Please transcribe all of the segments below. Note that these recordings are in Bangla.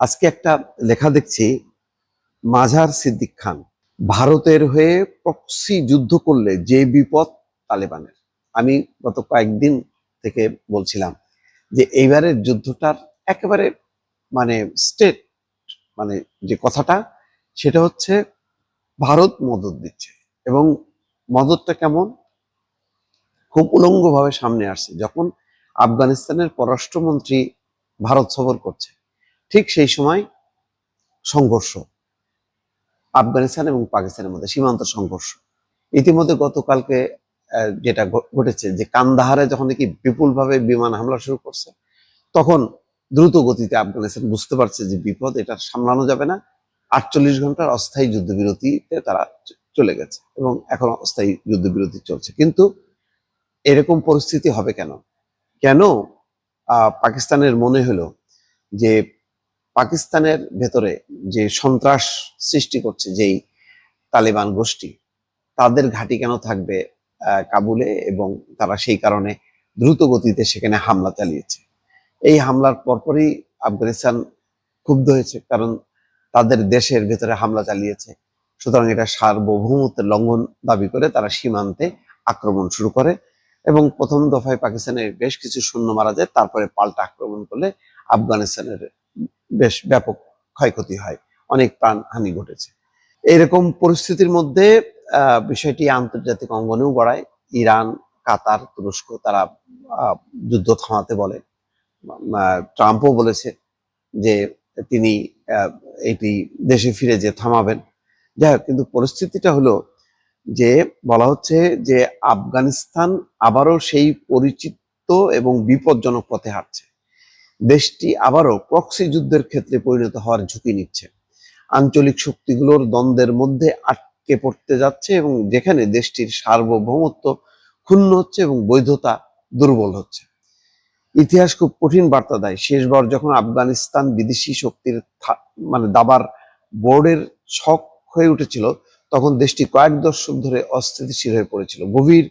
আজকে একটা লেখা দেখছি, মাঝার সিদ্দিক খান, ভারতের হয়ে প্রক্সি যুদ্ধ করলে যে বিপদ তালেবানের। আমি গত কয়েকদিন থেকে বলছিলাম যে এইবারের যুদ্ধটার একেবারে মানে স্টেট মানে যে কথাটা, সেটা হচ্ছে ভারত মদত দিচ্ছে এবং মদতটা কেমন? খুব উলঙ্গভাবে সামনে আসছে। যখন আফগানিস্তানের পররাষ্ট্রমন্ত্রী ভারত সফর করছে ঠিক সেই সময় সংঘর্ষ, আফগানিস্তান এবং পাকিস্তানের মধ্যে সীমান্ত সংঘর্ষ। ইতিমধ্যে গতকালকে যেটা ঘটেছে যে কান্দাহারে যখন নাকি বিপুলভাবে বিমান হামলা শুরু করছে, তখন দ্রুত গতিতে আফগানিস্তান বুঝতে পারছে যে বিপদ, এটা সামলানো যাবে না। আটচল্লিশ ঘণ্টার অস্থায়ী যুদ্ধবিরতিতে তারা চলে গেছে এবং এখন অস্থায়ী যুদ্ধবিরতি চলছে। কিন্তু এরকম পরিস্থিতি হবে কেন? কেন পাকিস্তানের মনে হলো যে পাকিস্তানের ভেতরে যে সন্ত্রাস সৃষ্টি করছে, যেই তালেবান গোষ্ঠী, তাদের ঘাঁটি কেন থাকবে কাবুলে এবং তারা সেই কারণে দ্রুত গতিতে সেখানে হামলা চালিয়েছে। এই হামলার পরপরই আফগানিস্তান ক্ষুব্ধ হয়েছে কারণ তাদের দেশের ভেতরে হামলা চালিয়েছে। সুতরাং এটা সার্বভৌমত্বের লঙ্ঘন দাবি করে তারা সীমান্তে আক্রমণ শুরু করে এবং প্রথম দফায় পাকিস্তানের বেশ কিছু সৈন্য মারা যায়, তারপরে পাল্টা আক্রমণ করলে আফগানিস্তানের বেশ ব্যাপক ক্ষয়ক্ষতি হয়। অনেক প্রাণহানি ঘটেছে। এরকম পরিস্থিতির মধ্যে বিষয়টি আন্তর্জাতিক অঙ্গনেও গড়ায় ইরান, কাতার, তুরস্ক, তারা যুদ্ধ থামাতে বলে। ট্রাম্পও বলেছে যে তিনি এটি দেশে ফিরে যে থামাবেন। যাই হোক, কিন্তু পরিস্থিতিটা হলো যে, বলা হচ্ছে যে আফগানিস্তান আবারও সেই পরিচিত এবং বিপজ্জনক পথে হাঁটছে। দেশটি আবারও প্রক্সি যুদ্ধের ক্ষেত্রে পরিণত হওয়ার ঝুঁকি নিচ্ছে। আঞ্চলিক শক্তিগুলোর দ্বন্দ্বের মধ্যে আটকে পড়তে যাচ্ছে এবং যেখানে দেশটির সার্বভৌমত্ব ক্ষুণ্ণ হচ্ছে এবং বৈধতা দুর্বল হচ্ছে। ইতিহাস খুব কঠিন বার্তা দেয়। শেষবার যখন আফগানিস্তান বিদেশি শক্তির মানে দাবার বোর্ডের ছক হয়ে উঠেছিল, তখন দেশটি কয়েক দশক ধরে অস্থিতিশীল হয়ে পড়েছিল। গভীর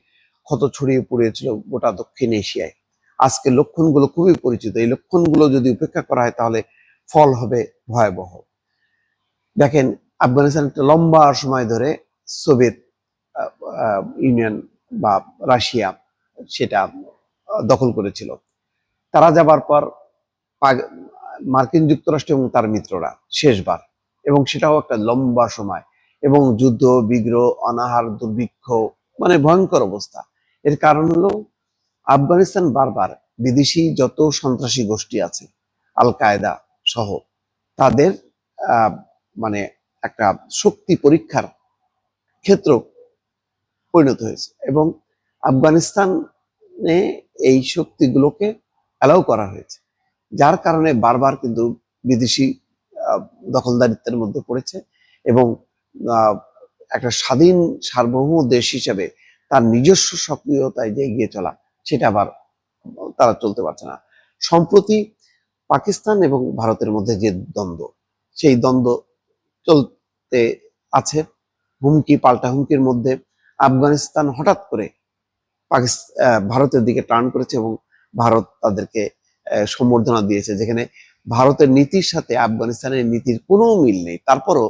ক্ষত ছড়িয়ে পড়েছিল গোটা দক্ষিণ এশিয়ায়। আজকে লক্ষণগুলো খুবই পরিচিত। এই লক্ষণগুলো যদি উপেক্ষা করা হয় তাহলে ফল হবে ভয়াবহ। দেখেন, আফগানিস্তান একটা লম্বা সময় ধরে সোভিয়েত ইউনিয়ন বা রাশিয়া সেটা দখল করেছিল। তারা যাবার পর মার্কিন যুক্তরাষ্ট্র এবং তার মিত্ররা শেষবার এবং সেটাও একটা লম্বা সময় এবং যুদ্ধ, বিগ্রহ, অনাহার, দুর্ভিক্ষ মানে ভয়ঙ্কর অবস্থা। এর কারণ হলো আফগানিস্তান বারবার বিদেশি যত সন্ত্রাসী গোষ্ঠী আছে আল কায়দা সহ, তাদের মানে একটা শক্তি পরীক্ষার ক্ষেত্র পরিণত হয়েছে এবং আফগানিস্তানে এই শক্তিগুলোকে অ্যালাউ করা হয়েছে, যার কারণে বারবার কিন্তু বিদেশি দখলদারিত্বের মধ্যে পড়েছে এবং একটা স্বাধীন সার্বভৌম দেশ হিসেবে তার নিজস্ব সক্রিয়তায় যে এগিয়ে চলা সেটা আবার তারা চলতে পারছে না। সম্প্রতি পাকিস্তান এবং ভারতের মধ্যে যে দ্বন্দ্ব, সেই দ্বন্দ্ব চলতে আছে। হুমকি, পাল্টা হুমকির মধ্যে আফগানিস্তান হঠাৎ করে পাকিস্তান ভারতের দিকে টার্ন করেছে এবং ভারত তাদেরকে সম্বর্ধনা দিয়েছে। যেখানে ভারতের নীতির সাথে আফগানিস্তানের নীতির কোনো মিল নেই। তারপরও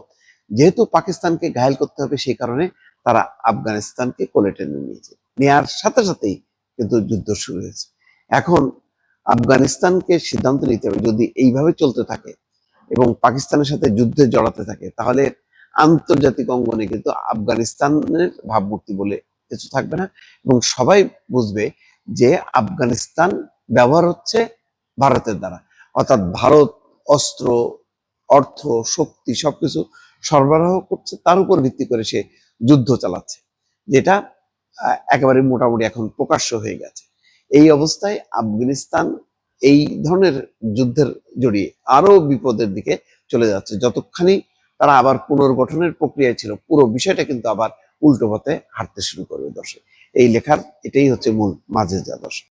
যেহেতু পাকিস্তানকে ঘায়ল করতে হবে, সেই কারণে তারা আফগানিস্তানকে কোলে টেনে নিয়েছে। নেয়ার সাথে সাথেই কিন্তু যুদ্ধ শুরু হয়েছে। এখন আফগানিস্তানকে সিদ্ধান্ত নিতে হবে, যদি এইভাবে চলতে থাকে এবং পাকিস্তানের সাথে যুদ্ধে জড়াতে থাকে, তাহলে আন্তর্জাতিক অঙ্গনে কিন্তু আফগানিস্তানের ভাবমূর্তি বলে কিছু থাকবে না এবং সবাই বুঝবে যে আফগানিস্তান ব্যবহার হচ্ছে ভারতের দ্বারা। অর্থাৎ ভারত, অস্ত্র, অর্থ, শক্তি সবকিছু সরবরাহ করছে, তার উপর ভিত্তি করে সে যুদ্ধ চালাচ্ছে, যেটা একেবারে মোটামুটি এখন প্রকাশ্য হয়ে গেছে। এই অবস্থায় আফগানিস্তান এই ধরনের যুদ্ধের জড়িয়ে আরও বিপদের দিকে চলে যাচ্ছে। যতক্ষণই তারা আবার পুনর্গঠনের প্রক্রিয়ায় ছিল, পুরো বিষয়টা কিন্তু আবার উল্টো পথে হাঁটতে শুরু করবে দর্শক এই লেখার এটাই হচ্ছে মূল মাঝে যা দর্শক